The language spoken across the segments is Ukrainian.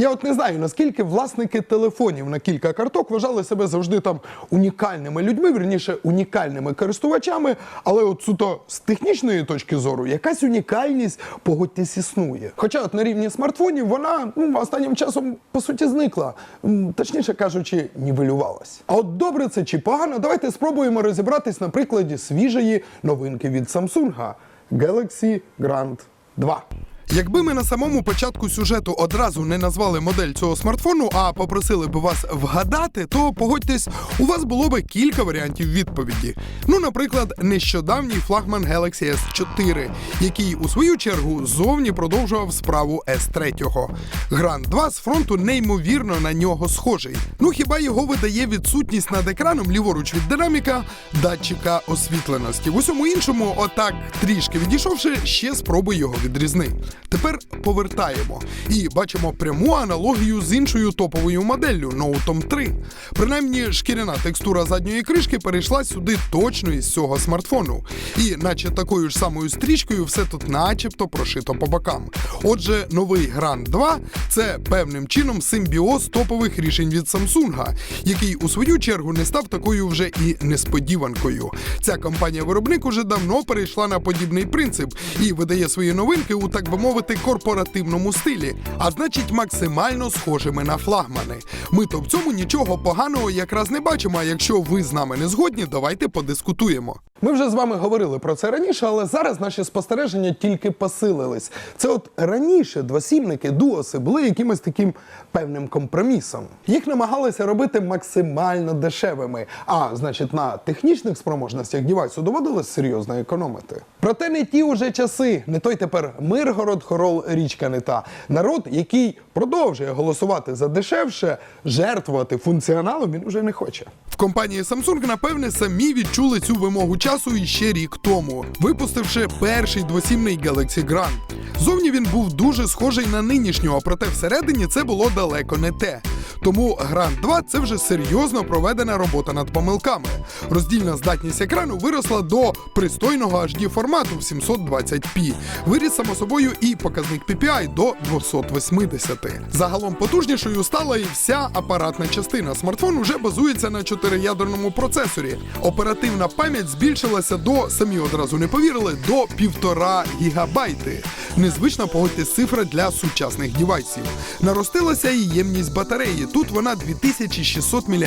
Я от не знаю, наскільки власники телефонів на кілька карток вважали себе завжди там унікальними людьми, вірніше унікальними користувачами, але от суто з технічної точки зору якась унікальність, погодьтесь, існує. Хоча от на рівні смартфонів вона ну, останнім часом по суті зникла, точніше кажучи, нівелювалась. А от добре це чи погано, давайте спробуємо розібратись на прикладі свіжої новинки від Samsung Galaxy Grand 2. Якби ми на самому початку сюжету одразу не назвали модель цього смартфону, а попросили б вас вгадати, то погодьтесь, у вас було би кілька варіантів відповіді. Ну, наприклад, нещодавній флагман Galaxy S4, який у свою чергу зовні продовжував справу S3. Grand 2 з фронту неймовірно на нього схожий. Ну хіба його видає відсутність над екраном ліворуч від динаміка датчика освітленості. В усьому іншому, отак трішки відійшовши, ще спробуй його відрізни. Тепер повертаємо і бачимо пряму аналогію з іншою топовою моделлю Note 3. Принаймні, шкіряна текстура задньої кришки перейшла сюди точно із цього смартфону. І, наче такою ж самою стрічкою, все тут начебто прошито по бокам. Отже, новий Grand 2 це певним чином симбіоз топових рішень від Samsung, який у свою чергу не став такою вже і несподіванкою. Ця компанія-виробник уже давно перейшла на подібний принцип і видає свої новинки у так би мовити корпоративному стилі, а значить максимально схожими на флагмани. Ми то в цьому нічого поганого якраз не бачимо. А якщо ви з нами не згодні, давайте подискутуємо. Ми вже з вами говорили про це раніше, але зараз наші спостереження тільки посилились. Це от раніше двосімники, дуоси були якимось таким певним компромісом. Їх намагалися робити максимально дешевими, а значить на технічних спроможностях дівайсу доводилось серйозно економити. Проте не ті уже часи, не той тепер Миргород, Хорол, річка не та. Народ, який продовжує голосувати за дешевше, жертвувати функціоналом, він уже не хоче. В компанії Samsung, напевне, самі відчули цю вимогу часу іще рік тому, випустивши перший двосімний Galaxy Grand. Зовні він був дуже схожий на нинішнього, проте всередині це було далеко не те. Тому Grand 2 це вже серйозно проведена робота над помилками. Роздільна здатність екрану виросла до пристойного HD формату в 720p. Виріс само собою і показник PPI до 280. Загалом потужнішою стала і вся апаратна частина. Смартфон уже базується на чотириядерному процесорі. Оперативна пам'ять збільшилася до самі одразу не повірили до півтора гігабайти. Незвична погодьтесь цифра для сучасних дівайсів. Наростилася і ємність батареї. Тут вона 2600 мАч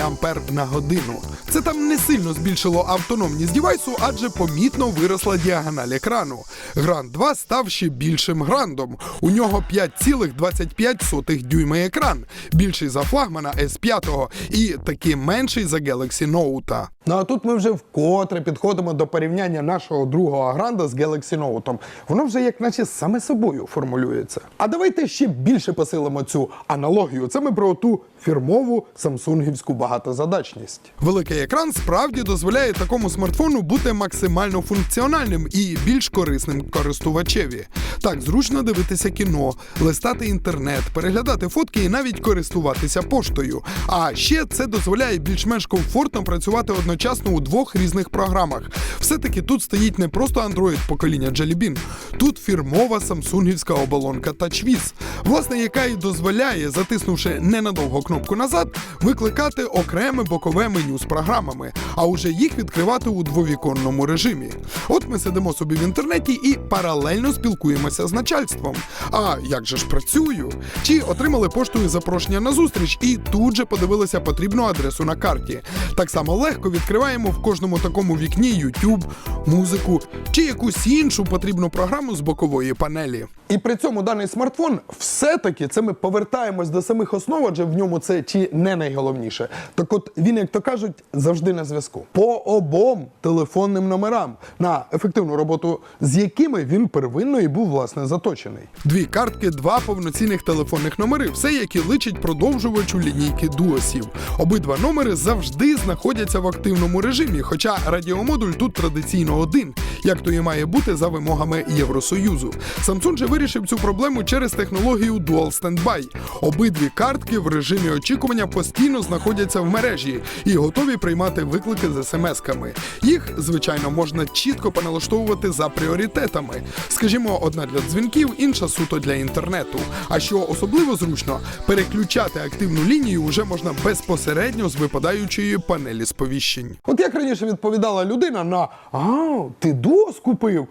на годину. Це там не сильно збільшило автономність дівайсу, адже помітно виросла діагональ екрану. Grand 2 став ще більшим грандом. У нього 5,25 дюйма екран, більший за флагмана S5 і таки менший за Galaxy Note. Ну а тут ми вже вкотре підходимо до порівняння нашого другого гранда з Galaxy Note. Воно вже як наче саме собою формулюється. А давайте ще більше посилимо цю аналогію. Це ми про ту фірмову самсунгівську багатозадачність. Великий екран справді дозволяє такому смартфону бути максимально функціональним і більш корисним користувачеві. Так зручно дивитися кіно, листати інтернет, переглядати фотки і навіть користуватися поштою. А ще це дозволяє більш-менш комфортно працювати одночасно у двох різних програмах. Все-таки тут стоїть не просто Android покоління Jelly Bean, тут фірмова самсунгівська оболонка TouchWiz, власне, яка і дозволяє, затиснувши ненадовго кнопку назад, викликати окреме бокове меню з програмами, а уже їх відкривати у двовіконному режимі. От ми сидимо собі в інтернеті і паралельно спілкуємося з начальством. А як же ж працюю? Чи отримали поштою запрошення на зустріч і тут же подивилися потрібну адресу на карті. Так само легко відкриваємо в кожному такому вікні YouTube, музику чи якусь іншу потрібну програму з бокової панелі. І при цьому даний смартфон все-таки це ми повертаємось до самих основ, адже в ньому це чи не найголовніше. Так от він, як то кажуть, завжди на зв'язку. По обом телефонним номерам, на ефективну роботу з якими він первинно і був власне заточений. Дві картки, два повноцінних телефонних номери, все як личить продовжувачу лінійки дуосів. Обидва номери завжди знаходяться в активному режимі, хоча радіомодуль тут традиційно один, як то і має бути за вимогами Євросоюзу. Samsung же вирішив цю проблему через технологію Dual Standby. Обидві картки в режимі очікування постійно знаходяться в мережі і готові приймати виклики з смс-ками. Їх, звичайно, можна чітко поналаштовувати за пріоритетами. Скажімо, одна для дзвінків, інша суто для інтернету. А що особливо зручно, переключати активну лінію вже можна безпосередньо з випадаючої панелі сповіщень. От як раніше відповідала людина на А, ти дос купив?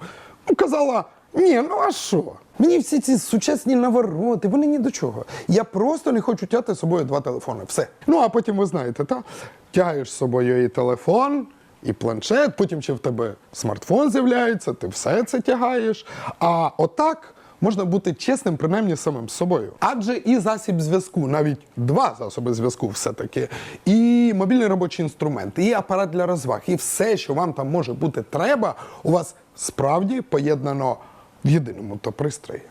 Ну, казала, ні, ну а що? Мені всі ці сучасні навороти, вони ні до чого. Я просто не хочу тяти з собою два телефони. Все. Ну а потім ви знаєте, та тягаєш з собою і телефон, і планшет, потім ще в тебе смартфон з'являється, ти все це тягаєш. А отак можна бути чесним, принаймні самим собою. Адже і засіб зв'язку, навіть два засоби зв'язку, все-таки, і мобільний робочий інструмент, і апарат для розваг, і все, що вам там може бути треба, у вас справді поєднано в єдиному то пристрої.